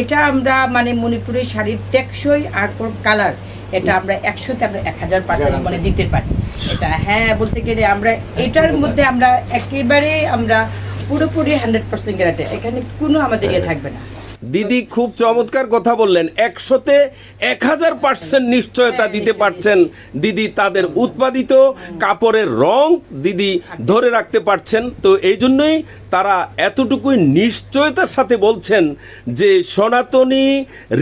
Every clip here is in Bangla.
এটা আমরা মানে মণিপুরের শাড়ির টেকসই আর কালার এটা আমরা একশোতে আমরা এক হাজার পার্সেন্ট মানে দিতে পারি। এটা হ্যাঁ বলতে গেলে আমরা এটার মধ্যে আমরা একেবারে আমরা পুরোপুরি হান্ড্রেড পার্সেন্ট গ্যারান্টি এখানে কোনো আমাদের ইয়ে থাকবে না। দিদি খুব চমৎকার কথা বললেন। একশোতে এক হাজার পার্সেন্ট নিশ্চয়তা দিতে পারছেন। দিদি তাদের উৎপাদিত কাপড়ের রং দিদি ধরে রাখতে পারছেন। তো এই জন্যই তারা এতটুকুই নিশ্চয়তার সাথে বলছেন যে সনাতনী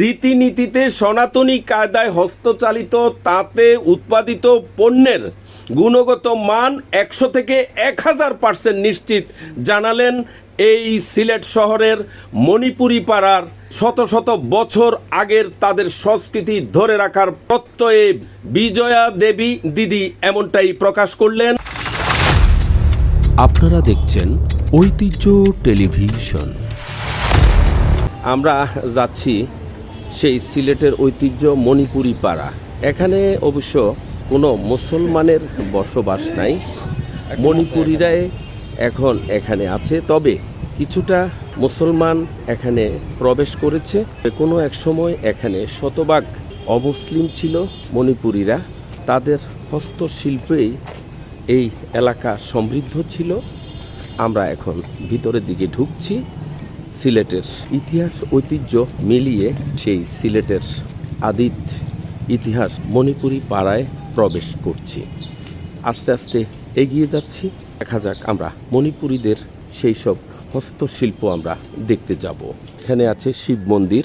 রীতিনীতিতে সনাতনী কায়দায় হস্তচালিত তাতে উৎপাদিত পণ্যের গুণগত মান একশো থেকে এক হাজার পার্সেন্ট নিশ্চিত। জানালেন এই সিলেট শহরের মণিপুরি পাড়ার শত শত বছর আগের তাদের সংস্কৃতি ধরে রাখার প্রত্যয়ে বিজয়া দেবী দিদি এমনটাই প্রকাশ করলেন। আপনারা দেখছেন ঐতিহ্য টেলিভিশন। আমরা যাচ্ছি সেই সিলেটের ঐতিহ্য মণিপুরি পাড়া এখানে অবশ্য কোনো মুসলমানের বসবাস নাই। মণিপুরিরাই এখন এখানে আছে। তবে কিছুটা মুসলমান এখানে প্রবেশ করেছে। কোনো এক সময় এখানে শতভাগ অমুসলিম ছিল মণিপুরীরা। তাদের হস্তশিল্পেই এই এলাকা সমৃদ্ধ ছিল। আমরা এখন ভিতরের দিকে ঢুকছি। সিলেটের ইতিহাস, ঐতিহ্য মিলিয়ে সেই সিলেটের আদিত ইতিহাস মণিপুরি পাড়ায় প্রবেশ করছি। আস্তে আস্তে এগিয়ে যাচ্ছি। দেখা যাক আমরা মণিপুরীদের সেই সব হস্তশিল্প আমরা দেখতে যাব। এখানে আছে শিব মন্দির।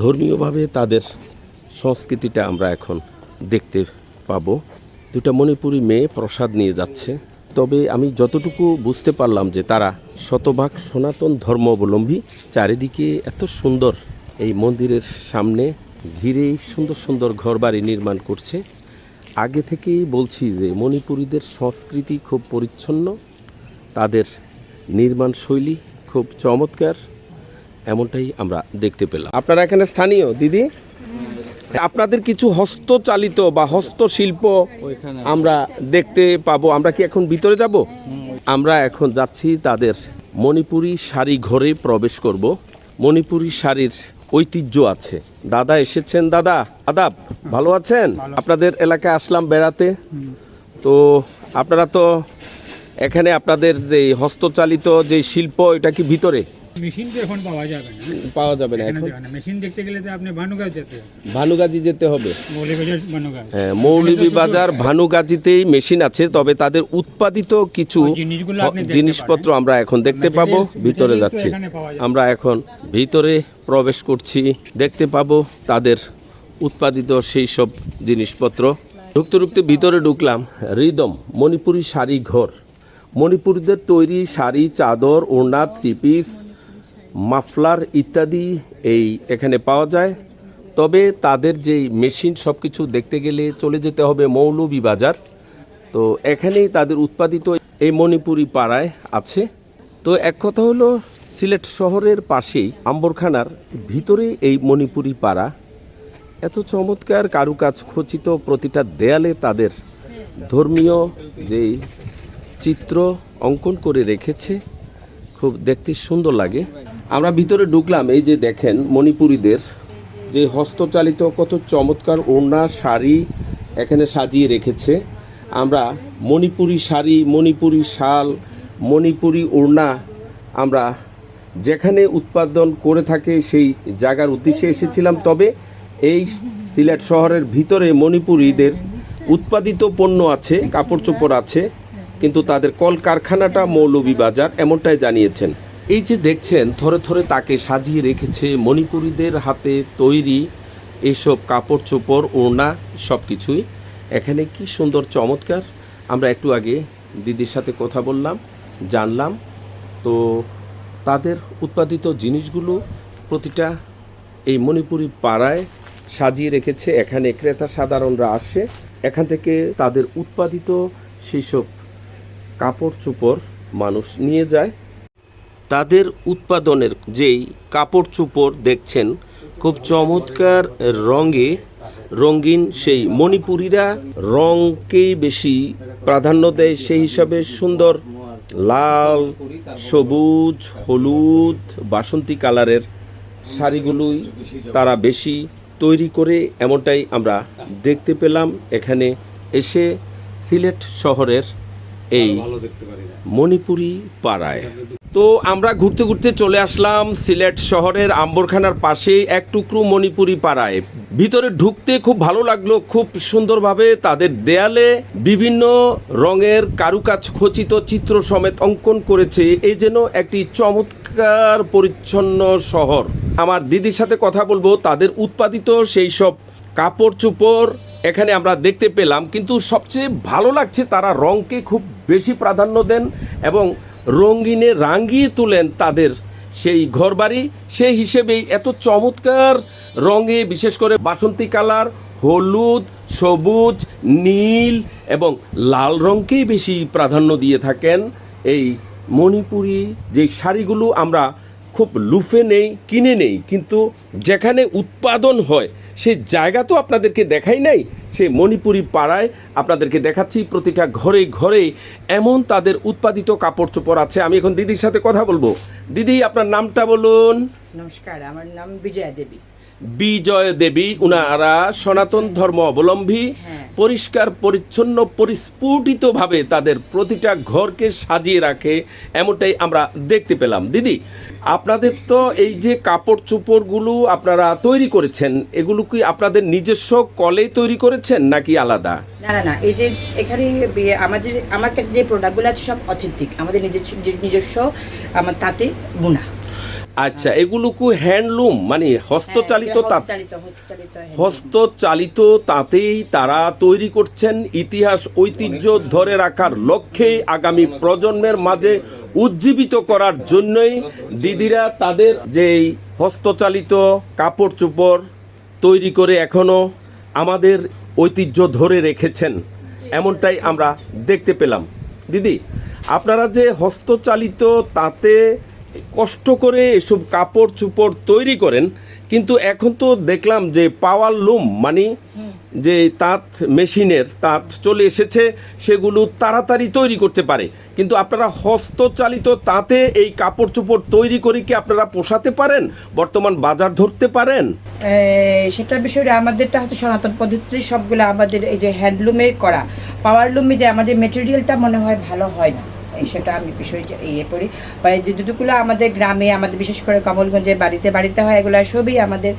ধর্মীয়ভাবে তাদের সংস্কৃতিটা আমরা এখন দেখতে পাবো। দুটা মণিপুরি মেয়ে প্রসাদ নিয়ে যাচ্ছে। তবে আমি যতটুকু বুঝতে পারলাম যে তারা শতভাগ সনাতন ধর্মাবলম্বী, চারিদিকে এত সুন্দর এই মন্দিরের সামনে ঘিরেই সুন্দর সুন্দর ঘরবাড়ি নির্মাণ করছে। আগে থেকেই বলছি যে মণিপুরীদের সংস্কৃতি খুব পরিচ্ছন্ন, তাদের নির্মাণ শৈলী খুব চমৎকার, এমনটাই আমরা দেখতে পেলাম। আপনারা এখানে স্থানীয়, দিদি? আপনাদের কিছু হস্তচালিত বা হস্তশিল্প আমরা দেখতে পাবো। আমরা কি এখন ভিতরে যাব? আমরা এখন যাচ্ছি তাদের মণিপুরি শাড়ি ঘরে প্রবেশ করব। মণিপুরি শাড়ির ঐতিহ্য আছে। দাদা এসেছেন দাদা। আদাব ভালো আছেন? আপনাদের এলাকায় আসলাম বেড়াতে। তো আপনারা তো এখানে আপনাদের যে হস্তচালিত যে শিল্প এটা কি ভিতরে? মেশিন তো এখন পাওয়া যাবে না। পাওয়া যাবে না এখন মেশিন দেখতে গেলে তো আপনি ভানুগাছ যেতে হবে। ভানুগাজি যেতে হবে। হ্যাঁ, মৌলভীবাজার ভানুগাজীতেই মেশিন আছে তবে তাদের উৎপাদিত কিছু জিনিসপত্র আমরা এখন দেখতে পাবো ভিতরে যাচ্ছি। আমরা এখন ভিতরে প্রবেশ করছি দেখতে পাবো তাদের উৎপাদিত সেই সব জিনিসপত্র। ঢুকতে ঢুকতে ভিতরে ঢুকলাম রিদম মণিপুরি শাড়ি ঘর। মণিপুরীদের তৈরি শাড়ি চাদর ওড়না থ্রি পিস মাফলার ইত্যাদি এই এখানে পাওয়া যায়। তবে তাদের যেই মেশিন সব কিছু দেখতে গেলে চলে যেতে হবে মৌলভীবাজার তো এখানেই তাদের উৎপাদিত এই মণিপুরি পাড়ায় আছে। তো এক কথা হলো, সিলেট শহরের পাশেই আম্বরখানার ভিতরে এই মণিপুরি পাড়া। এত চমৎকার কারুকাজ খচিত প্রতিটা দেয়ালে তাদের ধর্মীয় যেই চিত্র অঙ্কন করে রেখেছে। খুব দেখতে সুন্দর লাগে। আমরা ভিতরে ঢুকলাম, এই যে দেখেন মণিপুরীদের যে হস্তচালিত কত চমৎকার ওড়না, শাড়ি এখানে সাজিয়ে রেখেছে। আমরা মণিপুরি শাড়ি, মণিপুরি শাল, মণিপুরি ওড়না আমরা যেখানে উৎপাদন করে থাকে সেই জায়গার উদ্দেশ্যে এসেছিলাম। তবে এই সিলেট শহরের ভিতরে মণিপুরীদের উৎপাদিত পণ্য আছে কাপড় চোপড় আছে, কিন্তু তাদের কলকারখানাটা মৌলভীবাজার এমনটাই জানিয়েছেন। এই যে দেখছেন, থরে থরে তাকে সাজিয়ে রেখেছে মণিপুরীদের হাতে তৈরি এইসব কাপড় চোপড়, ওড়না সব কিছুই এখানে কি সুন্দর, চমৎকার। আমরা একটু আগে দিদির সাথে কথা বললাম, জানলাম। তো তাদের উৎপাদিত জিনিসগুলো প্রতিটা এই মণিপুরি পাড়ায় সাজিয়ে রেখেছে। এখানে ক্রেতা সাধারণরা আসে। এখান থেকে তাদের উৎপাদিত সেই সব কাপড় চোপড় মানুষ নিয়ে যায়। তাদের উৎপাদনের যেই কাপড় চোপড় দেখছেন, খুব চমৎকার রঙে, রঙিন সেই মণিপুরীরা রঙকেই বেশি প্রাধান্য দেয়, সেই হিসাবে সুন্দর লাল, সবুজ, হলুদ, বাসন্তী কালারের শাড়িগুলোই তারা বেশি তৈরি করে, এমনটাই আমরা দেখতে পেলাম। এখানে এসে সিলেট শহরের এই মণিপুরি পাড়ায়। তো আমরা ঘুরতে ঘুরতে চলে আসলাম সিলেট শহরের আম্বরখানার পাশে এক টুকরো মণিপুরি পাড়ায়। ভিতরে ঢুকতে খুব ভালো লাগল, খুব সুন্দরভাবে তাদের দেয়ালে বিভিন্ন রঙের কারুকাজ খচিত চিত্র সমেত অঙ্কন করেছে। এই যেন একটি চমৎকার পরিচ্ছন্ন শহর। আমার দিদির সাথে কথা বলব, তাদের উৎপাদিত সেই সব কাপড় চোপড় এখানে আমরা দেখতে পেলাম, কিন্তু সবচেয়ে ভালো লাগছে তারা রঙকে খুব বেশি প্রাধান্য দেন এবং রঙিনে রাঙিয়ে তোলেন তাদের সেই ঘরবাড়ি। সেই হিসেবেই এত চমৎকার রঙে, বিশেষ করে বাসন্তী কালার, হলুদ, সবুজ, নীল এবং লাল রঙকেই বেশি প্রাধান্য দিয়ে থাকেন। এই মণিপুরি যে শাড়িগুলো আমরা খুব লুফে নেই, কিনে নেই, কিন্তু যেখানে উৎপাদন হয় সেই জায়গা তো আপনাদেরকে দেখাই নাই। সে মণিপুরি পাড়ায় আপনাদেরকে দেখাচ্ছি প্রতিটা ঘরে ঘরে এমন তাদের উৎপাদিত কাপড় চোপড় আছে। আমি এখন দিদির সাথে কথা বলব। দিদি, আপনার নামটা বলুন। নমস্কার, আমার নাম বিজয়া দেবী। বিজয় দেবী উনারা সনাতন ধর্ম অবলম্বী হ্যাঁ। পরিষ্কার পরিচ্ছন্ন পরিস্ফুটিতভাবে তাদের প্রতিটা ঘরকে সাজিয়ে রাখে এমনটাই আমরা দেখতে পেলাম। দিদি আপনাদের তো এই যে কাপড় চোপড়গুলো আপনারা তৈরি করেছেন এগুলো কি আপনাদের নিজস্ব কলে তৈরি করেছেন নাকি আলাদা? না না না এই যে এখানে আমাদের আমার কাছে যে প্রোডাক্টগুলো আছে সব অথেন্টিক আমাদের নিজস্ব নিজস্ব আমার তাতে বুনা আচ্ছা এগুলো কি হ্যান্ডলুম মানে হস্তচালিত হ্যাঁ, তাঁত হস্তচালিত হ্যাঁ। হস্তচালিত তাতেই তারা তৈরি করছেন ইতিহাস ঐতিহ্য ধরে রাখার লক্ষ্যে আগামী প্রজন্মের মাঝে উজ্জীবিত করার জন্যই দিদিরা তাদের যেই হস্তচালিত কাপড় চোপড় তৈরি করে এখনও আমাদের ঐতিহ্য ধরে রেখেছেন এমনটাই আমরা দেখতে পেলাম দিদি আপনারা যে হস্তচালিত তাতে কষ্ট করে এসব কাপড় চোপড় তৈরি করেন, কিন্তু এখন তো দেখলাম যে পাওয়ার লুম মানে যে তাঁত মেশিনের তাঁত চলে এসেছে, সেগুলো তাড়াতাড়ি তৈরি করতে পারে। কিন্তু আপনারা হস্তচালিত তাঁতে এই কাপড় চোপড় তৈরি করে কি আপনারা পোষাতে পারেন? বর্তমান বাজার ধরতে পারেন? সেটার বিষয়ে আমাদেরটা হচ্ছে সনাতন পদ্ধতি সবগুলো আমাদের এই যে হ্যান্ডলুমের করা। পাওয়ার লুমে যে আমাদের মেটেরিয়ালটা মনে হয় ভালো হয় না। সেটা আমি বিষয় ইয়ে করি। বা এই যে দুধগুলো আমাদের গ্রামে, আমাদের বিশেষ করে কমলগঞ্জে বাড়িতে বাড়িতে হয়, এগুলো সবই আমাদের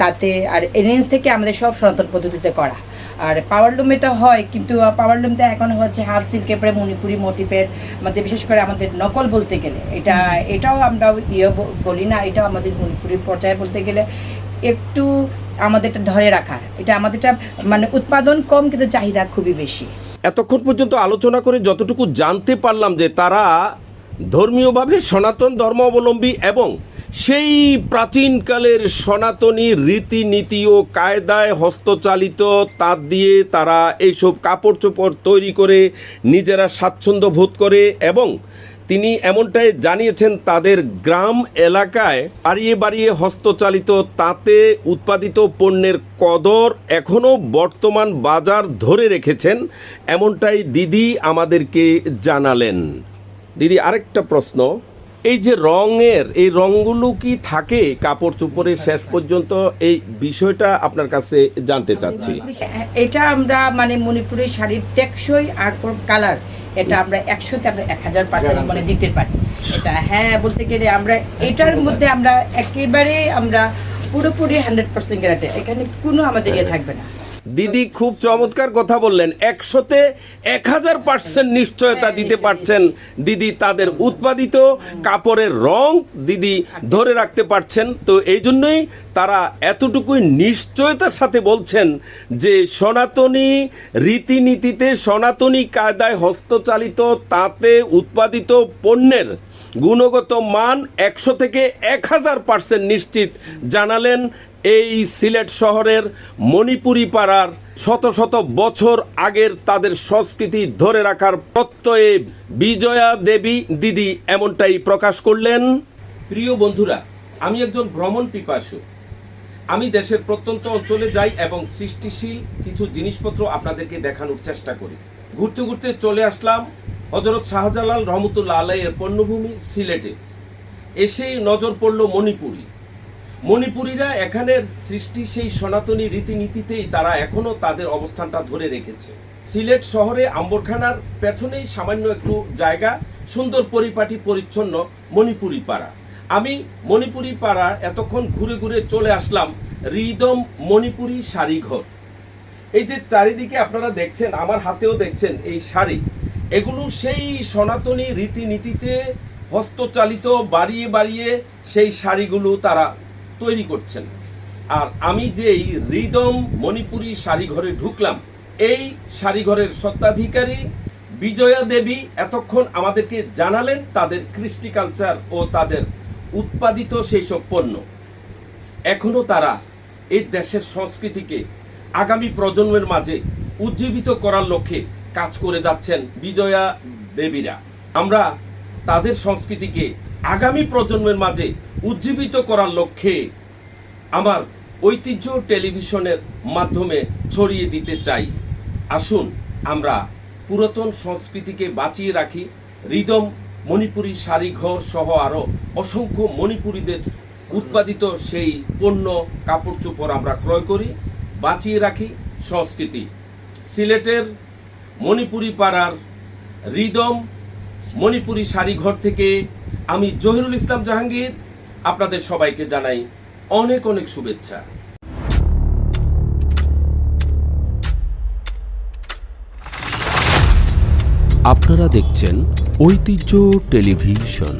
তাতে আর রেঞ্জ থেকে আমাদের সব সনাতন পদ্ধতিতে করা। আর পাওয়ার লুমে তো হয়, কিন্তু পাওয়ার লুমটা এখন হচ্ছে হাফ সিল্কের পরে মণিপুরি মোটিভের আমাদের বিশেষ করে আমাদের নকল বলতে গেলে, এটা, এটাও আমরা ইয়ে বলি না, এটাও আমাদের মণিপুরি পর্যায়ে বলতে গেলে একটু আমাদেরটা ধরে রাখার। এটা আমাদেরটা মানে উৎপাদন কম, কিন্তু চাহিদা খুবই বেশি। এতক্ষণ পর্যন্ত আলোচনা করে যতটুকু জানতে পারলাম যে তারা ধর্মীয়ভাবে সনাতন ধর্মাবলম্বী এবং সেই প্রাচীনকালের সনাতনী রীতিনীতি ও কায়দায় হস্তচালিত তাঁত দিয়ে তারা এইসব কাপড় চোপড় তৈরি করে নিজেরা স্বাচ্ছন্দ্য বোধ করে এবং তিনি এমনটাই জানিয়েছেন, তাদের গ্রাম এলাকায় বাড়িয়ে বাড়িয়ে হস্তচালিত তাতে উৎপাদিত পণ্যের কদর এখনও বর্তমান বাজার ধরে রেখেছেন, এমনটাই দিদি আমাদেরকে জানালেন। দিদি, আরেকটা প্রশ্ন। এই যে রঙের, এই রঙগুলো কি থাকে কাপড় চোপড়ের শেষ পর্যন্ত? এই বিষয়টা আপনার কাছে জানতে চাচ্ছি। এটা আমরা মানে মণিপুরের শাড়ির টেকসই আর কালার এটা আমরা একশোতে আমরা এক হাজার পার্সেন্ট মানে দিতে পারি। এটা হ্যাঁ বলতে গেলে আমরা এটার মধ্যে আমরা একেবারে আমরা পুরোপুরি হান্ড্রেড পার্সেন্ট গ্যারান্টি এখানে কোনো আমাদের ইয়ে থাকবে না। দিদি খুব চমৎকার কথা বললেন। একশোতে এক হাজার পার্সেন্ট নিশ্চয়তা দিতে পারছেন। দিদি তাদের উৎপাদিত কাপড়ের রং দিদি ধরে রাখতে পারছেন। তো এই জন্যই তারা এতটুকুই নিশ্চয়তার সাথে বলছেন যে সনাতনী রীতিনীতিতে সনাতনী কায়দায় হস্তচালিত তাতে উৎপাদিত পণ্যের গুণগত মান একশো থেকে এক হাজার পার্সেন্ট নিশ্চিত। জানালেন এই সিলেট শহরের মণিপুরি পাড়ার শত শত বছর আগের তাদের সংস্কৃতি ধরে রাখার প্রত্যয়ে বিজয়া দেবী দিদি এমনটাই প্রকাশ করলেন। প্রিয় বন্ধুরা, আমি একজন ভ্রমণ পিপাসু। আমি দেশের প্রত্যন্ত অঞ্চলে যাই এবং সৃষ্টিশীল কিছু জিনিসপত্র আপনাদেরকে দেখানোর চেষ্টা করি। ঘুরতে ঘুরতে চলে আসলাম হজরত শাহজালাল রহমতুল্লাহ আলাইয়ের পণ্যভূমি সিলেটে। এসেই নজর পড়ল মণিপুরি। মণিপুরীরা এখানের সৃষ্টি সেই সনাতনী রীতিনীতিতেই তারা এখনও তাদের অবস্থানটা ধরে রেখেছে। সিলেট শহরে আম্বরখানার পেছনেই সামান্য একটু জায়গা, সুন্দর পরিপাটি পরিচ্ছন্ন মণিপুরি পাড়া। আমি মণিপুরি পাড়া এতক্ষণ ঘুরে ঘুরে চলে আসলাম রিদম মণিপুরি শাড়িঘর। এই যে চারিদিকে আপনারা দেখছেন, আমার হাতেও দেখছেন এই শাড়ি। এগুলো সেই সনাতনী রীতিনীতিতে হস্তচালিত, বাড়িয়ে বাড়িয়ে সেই শাড়িগুলো তারা তৈরি করছেন। আর আমি যে এই রিদম মণিপুরি শাড়িঘরে ঢুকলাম, এই শাড়িঘরের সত্ত্বাধিকারী বিজয়া দেবী এতক্ষণ আমাদেরকে জানালেন তাদের কৃষ্টি কালচার ও তাদের উৎপাদিত সেই সব পণ্য। এখনও তারা এই দেশের সংস্কৃতিকে আগামী প্রজন্মের মাঝে উজ্জীবিত করার লক্ষ্যে কাজ করে যাচ্ছেন বিজয়া দেবীরা। আমরা তাদের সংস্কৃতিকে আগামী প্রজন্মের মাঝে উজ্জীবিত করার লক্ষ্যে আমার ঐতিহ্য টেলিভিশনের মাধ্যমে ছড়িয়ে দিতে চাই। আসুন আমরা পুরাতন সংস্কৃতিকে বাঁচিয়ে রাখি। রিদম মণিপুরী শাড়িঘর সহ আরও অসংখ্য মণিপুরীদের উৎপাদিত সেই পণ্য কাপড় চোপড় আমরা ক্রয় করি, বাঁচিয়ে রাখি সংস্কৃতি। সিলেটের মণিপুরি পাড়ার রিদম মণিপুরি শাড়িঘর থেকে আমি জহিরুল ইসলাম জাহাঙ্গীর আপনাদের সবাইকে জানাই অনেক অনেক শুভেচ্ছা। আপনারা দেখছেন ঐতিহ্য টেলিভিশন।